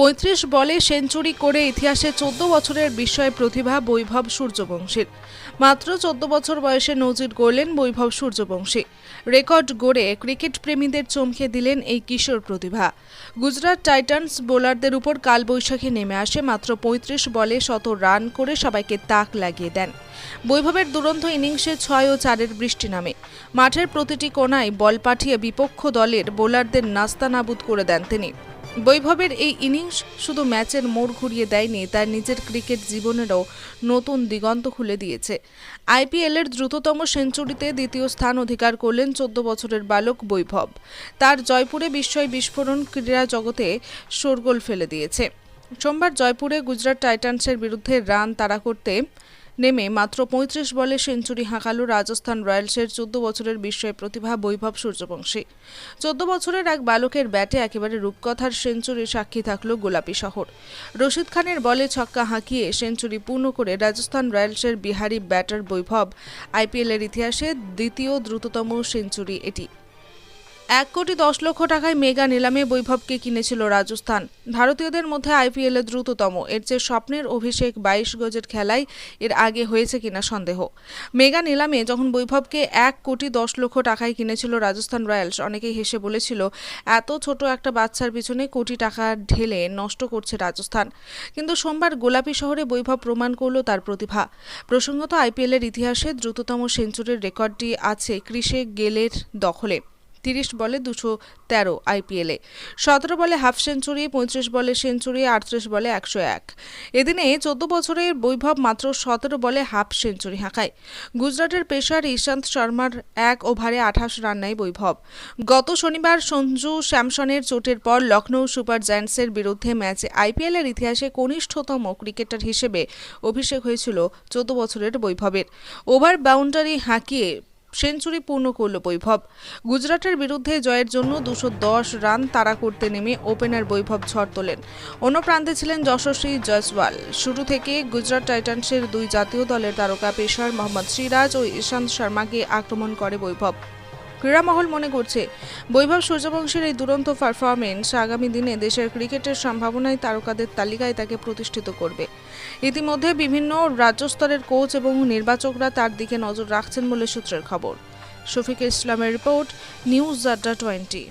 পঁয়ত্রিশ বলে সেঞ্চুরি করে ইতিহাসে চোদ্দ বছরের বিস্ময় প্রতিভা বৈভব সূর্যবংশীর। মাত্র চোদ্দ বছর বয়সে নজির গড়লেন বৈভব সূর্যবংশী। রেকর্ড গড়ে ক্রিকেট প্রেমীদের চমকে দিলেন এই কিশোর প্রতিভা। গুজরাট টাইটান্স বোলারদের উপর কালবৈশাখী নেমে আসে, মাত্র পঁয়ত্রিশ বলে শত রান করে সবাইকে তাক লাগিয়ে দেন। বৈভবের দুরন্ত ইনিংসে ছয় ও চারের বৃষ্টি নামে। মাঠের প্রতিটি কোনায় বল পাঠিয়ে বিপক্ষ দলের বোলারদের নাস্তানাবুদ করে দেন তিনি। বৈভবের এই ইনিংস শুধু ম্যাচের মোড় ঘুরিয়ে দেয়নি তার নিজের ক্রিকেট জীবনেরও নতুন দিগন্ত খুলে দিয়েছে। আইপিএলের দ্রুততম সেঞ্চুরিতে দ্বিতীয় স্থান অধিকার করলেন চোদ্দ বছরের বালক বৈভব। তার জয়পুরে বিস্ময় বিস্ফোরণ ক্রীড়া জগতে শোরগোল ফেলে দিয়েছে। সোমবার জয়পুরে গুজরাট টাইটান্সের বিরুদ্ধে রান তাড়া করতে নেমে মাত্র পঁয়ত্রিশ বলে সেঞ্চুরি হাঁকালো রাজস্থান রয়্যালসের চোদ্দ বছরের বিস্ময় প্রতিভা বৈভব সূর্যবংশী। চোদ্দ বছরের এক বালকের ব্যাটে একেবারে রূপকথার সেঞ্চুরির সাক্ষী থাকল গোলাপি শহর। রশিদ খানের বলে ছক্কা হাঁকিয়ে সেঞ্চুরি পূর্ণ করে রাজস্থান রয়্যালসের বিহারি ব্যাটার বৈভব আইপিএলের ইতিহাসে দ্বিতীয় দ্রুততম সেঞ্চুরি এটি। এক কোটি দশ লক্ষ টাকায় মেগা নিলামে বৈভবকে কিনেছিল রাজস্থান। ভারতীয়দের মধ্যে আইপিএলের দ্রুততম। এর চেয়ে স্বপ্নের অভিষেক বাইশ গজের খেলায় এর আগে হয়েছে কিনা সন্দেহ। মেগা নিলামে যখন বৈভবকে এক কোটি দশ লক্ষ টাকায় কিনেছিল রাজস্থান রয়্যালস, অনেকেই হেসে বলেছিল, এত ছোট একটা বাচ্চার পিছনে কোটি টাকা ঢেলে নষ্ট করছে রাজস্থান। কিন্তু সোমবার গোলাপি শহরে বৈভব প্রমাণ করল তার প্রতিভা। প্রসঙ্গত আইপিএলের ইতিহাসে দ্রুততম সেঞ্চুরির রেকর্ডটি আছে ক্রিসে গেলের দখলে। তিরিশ বলে দুশো তেরো আইপিএলে। সতেরো বলে হাফ সেঞ্চুরি, পঁয়ত্রিশ বলে সেঞ্চুরি, আটত্রিশ বলে একশো এক। এদিনে চোদ্দ বছরের বৈভব মাত্র সতেরো বলে হাফ সেঞ্চুরি হাঁকায়। গুজরাটের পেশার ঈশান্ত শর্মার এক ওভারে আঠাশ রান নেয় বৈভব। গত শনিবার সঞ্জু স্যামসনের চোটের পর লখনৌ সুপার জায়ান্টসের বিরুদ্ধে ম্যাচে আইপিএলের ইতিহাসে কনিষ্ঠতম ক্রিকেটার হিসেবে অভিষেক হয়েছিল চোদ্দ বছরের বৈভবের। ওভার বাউন্ডারি হাঁকিয়ে সেঞ্চুরি পূর্ণ করল বৈভব। গুজরাটের বিরুদ্ধে জয়ের জন্য দুশো দশ রান তাড়া করতে নেমে ওপেনার বৈভব ঝড় তোলেন। অন্য প্রান্তে ছিলেন যশস্বী জয়সওয়াল। শুরু থেকে গুজরাট টাইটান্সের দুই জাতীয় দলের তারকা পেশার মোহাম্মদ সিরাজ ও ইশান্ত শর্মাকে আক্রমণ করে বৈভব। ক্রীড়ামহল মনে করছে। বৈভব সূর্যবংশের এই দুরন্ত পারফরমেন্স আগামী দিনে দেশের ক্রিকেটের সম্ভাবনায় তারকাদের তালিকায় তাকে প্রতিষ্ঠিত করবে। ইতিমধ্যে বিভিন্ন রাজ্য স্তরের কোচ এবং নির্বাচকরা তার দিকে নজর রাখছেন বলে সূত্রের খবর। শফিক ইসলামের রিপোর্ট নিউজ আড্ডা টোয়েন্টি